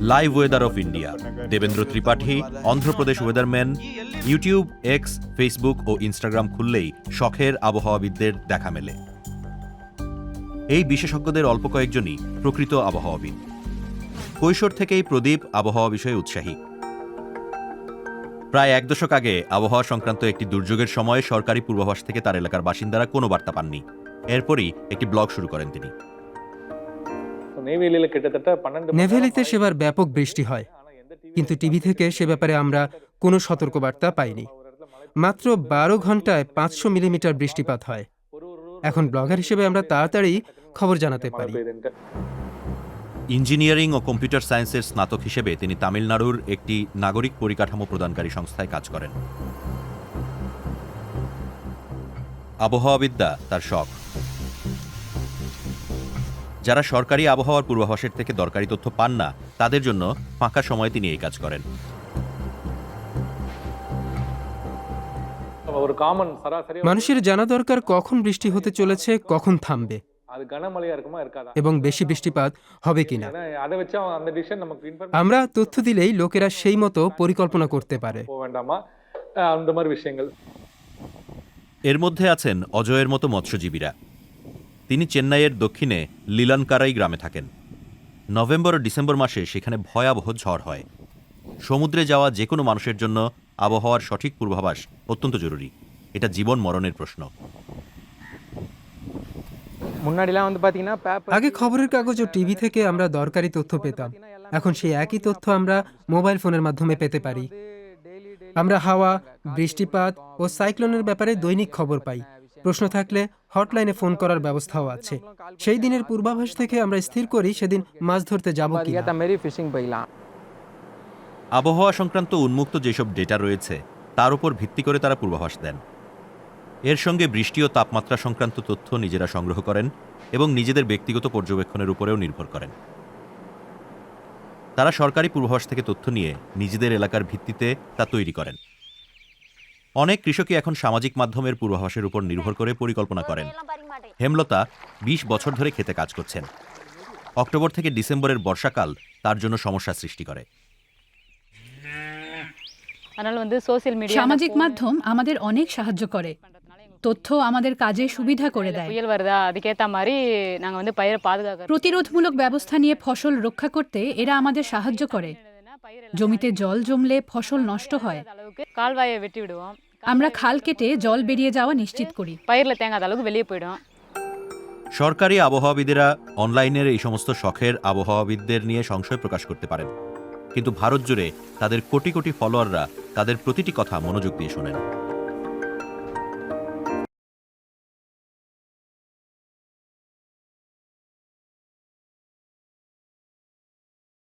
Live weather of India Devendra Tripathi Andhra Pradesh weatherman YouTube X Facebook O Instagram খুললেই শখের আবহাওয়াবিদদের দেখা মেলে। এই বিশেষজ্ঞদের অল্প কয়েকজনই প্রকৃত আবহাওয়াবিদ। কৈশোর থেকেই প্রদীপ আবহাওয়া বিষয়ে উৎসাহী। প্রায় এক দশক আগে আবহাওয়া সংক্রান্ত একটি দুর্যোগের সময় সরকারি পূর্বাভাস থেকে তার এলাকার বাসিন্দারা কোনো বার্তা পাননি। এরপরই একটি ব্লগ শুরু করেন তিনি। நெய்வேலியில கிட்டத்தட்ட பன்னெண்டு மணி நேரம் নেভেলিতে மழை সেবার ব্যাপক বৃষ্টি হয় ஆனா எந்த TV কিন্তু টিভি থেকে সে ব্যাপারে আমরা কোনো সতর্কবার্তা পাইনি ஒரு இடத்துல மழை মাত্র বারো ঘন্টায় পাঁচশো মিলিমিটার বৃষ্টিপাত হয় ஒரு ஒரு ஒரு এখন ব্লগার হিসেবে আমরা তাড়াতাড়ি খবর জানাতে மழை পারি பெய்யுதுன்ட்டு ইঞ্জিনিয়ারিং ও কম্পিউটার সায়েন্সের স্নাতক হিসেবে তিনি তামিলনাড়ুর একটি নাগরিক পরিকাঠামো প্রদানকারী সংস্থায় কাজ করেন আবহাওয়াবিদ্যা তার শখ যারা সরকারি আবহাওয়ার পূর্বাভাসের থেকে দরকারি তথ্য পান না তাদের জন্য ফাঁকা সময়ে তিনি এই কাজ করেন। মানুষের জানা দরকার কখন বৃষ্টি হতে চলেছে কখন থামবে। এবং বেশি বৃষ্টিপাত হবে কিনা। আমরা তথ্য দিলেই লোকেরা সেই মতো পরিকল্পনা করতে পারে। এর মধ্যে আছেন অজয়ের মতো মৎস্যজীবীরা। তিনি চেন্নাইয়ের দক্ষিণে লিলানকারাই গ্রামে থাকেন। নভেম্বর ও ডিসেম্বর মাসে সেখানে ভয়াবহ ঝড় হয়। সমুদ্রে যাওয়া যে কোনো মানুষের জন্য আবহাওয়ার সঠিক পূর্বাভাস অত্যন্ত জরুরি। এটা জীবন মরণের প্রশ্ন। আগে খবরের কাগজ ও টিভি থেকে আমরা দরকারি তথ্য পেতাম। এখন সেই একই তথ্য আমরা মোবাইল ফোনের মাধ্যমে পেতে পারি। আমরা হাওয়া বৃষ্টিপাত ও সাইক্লোনের ব্যাপারে দৈনিক খবর পাই। প্রশ্ন থাকলে হটলাইনে ফোন করার ব্যবস্থাও আছে। সেই দিনের পূর্বাভাস থেকে আমরা স্থির করি সেদিন মাছ ধরতে যাব কি আবহাওয়া সংক্রান্ত উন্মুক্ত যেসব ডেটা রয়েছে তার উপর ভিত্তি করে তারা পূর্বাভাস দেন। এর সঙ্গে বৃষ্টি ও তাপমাত্রা সংক্রান্ত তথ্য নিজেরা সংগ্রহ করেন এবং নিজেদের ব্যক্তিগত পর্যবেক্ষণের উপরেও নির্ভর করেন। তারা সরকারি পূর্বাভাস থেকে তথ্য নিয়ে নিজেদের এলাকার ভিত্তিতে তা তৈরি করেন। অনেক কৃষকই এখন সামাজিক মাধ্যমের পূর্বাভাসের উপর নির্ভর করে পরিকল্পনা করেন। হেমলতা ২০ বছর ধরে খেতে কাজ করছেন। অক্টোবর থেকে ডিসেম্বরের বর্ষাকাল তার জন্য সমস্যা সৃষ্টি করে। সামাজিক মাধ্যম আমাদের অনেক সাহায্য করে। তথ্য আমাদের কাজে সুবিধা করে দেয়। প্রতিরোধমূলক ব্যবস্থা নিয়ে ফসল রক্ষা করতে এরা আমাদের সাহায্য করে। জমিতে জল জমলে ফসল নষ্ট হয় அளவுக்கு கால்வாயை வெட்டி விடுவோம் আমরা খাল কেটে জল বেরিয়ে যাওয়া নিশ্চিত করি பயிர்ல தேங்காத அளவுக்கு வெளியே போயிடும் সরকারি আবহাওয়াবিদেরা অনলাইনের এই সমস্ত শখের আবহাওয়াবিদদের নিয়ে সংশয় প্রকাশ করতে পারেন কিন্তু ভারত জুড়ে তাদের কোটি কোটি ফলোয়াররা তাদের প্রতিটি কথা মনোযোগ দিয়ে শোনেন